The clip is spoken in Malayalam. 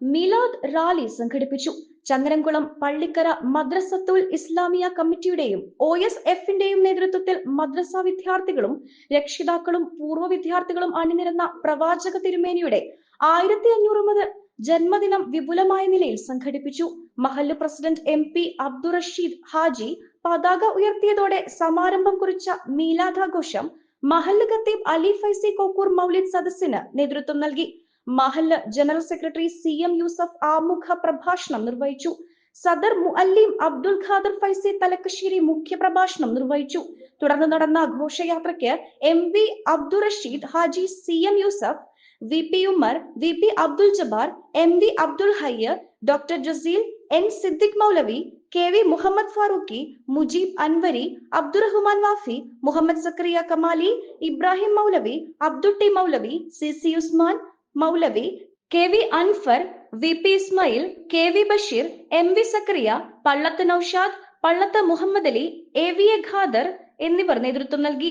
മിലാദ് റാലി സംഘടിപ്പിച്ചു. ചങ്ങരംകുളം പള്ളിക്കര മദ്രസത്തുൽ ഇസ്ലാമിയ കമ്മിറ്റിയുടെയും ഒ എസ് എഫിന്റെയും നേതൃത്വത്തിൽ മദ്രസ വിദ്യാർത്ഥികളും രക്ഷിതാക്കളും പൂർവ വിദ്യാർത്ഥികളും അണിനിരന്ന പ്രവാചക തിരുമേനിയുടെ ആയിരത്തി അഞ്ഞൂറ് മുതൽ ജന്മദിനം വിപുലമായ നിലയിൽ സംഘടിപ്പിച്ചു. മഹല്ല് president M P Abdurasheed Haji പതാക ഉയർത്തിയതോടെ സമാരംഭം കുറിച്ച മീലാദാഘോഷം മഹല്ല് ഖത്തീബ് അലി ഫൈസി കോക്കൂർ മൗലിദ് സദസ്സിന് നേതൃത്വം നൽകി. മഹല്ല് general secretary C M Yusuf ആമുഖ പ്രഭാഷണം നിർവഹിച്ചു സദർ മുഅല്ലിം അബ്ദുൽ ഖാദർ ഫൈസി തലക്കശ്ശേരി മുഖ്യ പ്രഭാഷണം നിർവഹിച്ചു തുടർന്ന് നടന്ന ഘോഷയാത്രയ്ക്ക് M V Abdurasheed Haji C M Yusuf V P Umar V P Abdul Jabbar M V Abdul Hayyar doctor Jaseel N Siddique Moulavi K V Muhammad Farooqui Mujeeb Anwari Abdurahman Wafy Muhammad Zacharia കമാലി Ibrahim Moulavi Abdutty Moulavi C C Usman Moulavi K V Anfar V P Ismail K V Basheer M V Zakariya Pallath Noushad Pallath Muhammad Ali A V A Khader എന്നിവർ നേതൃത്വം നൽകി.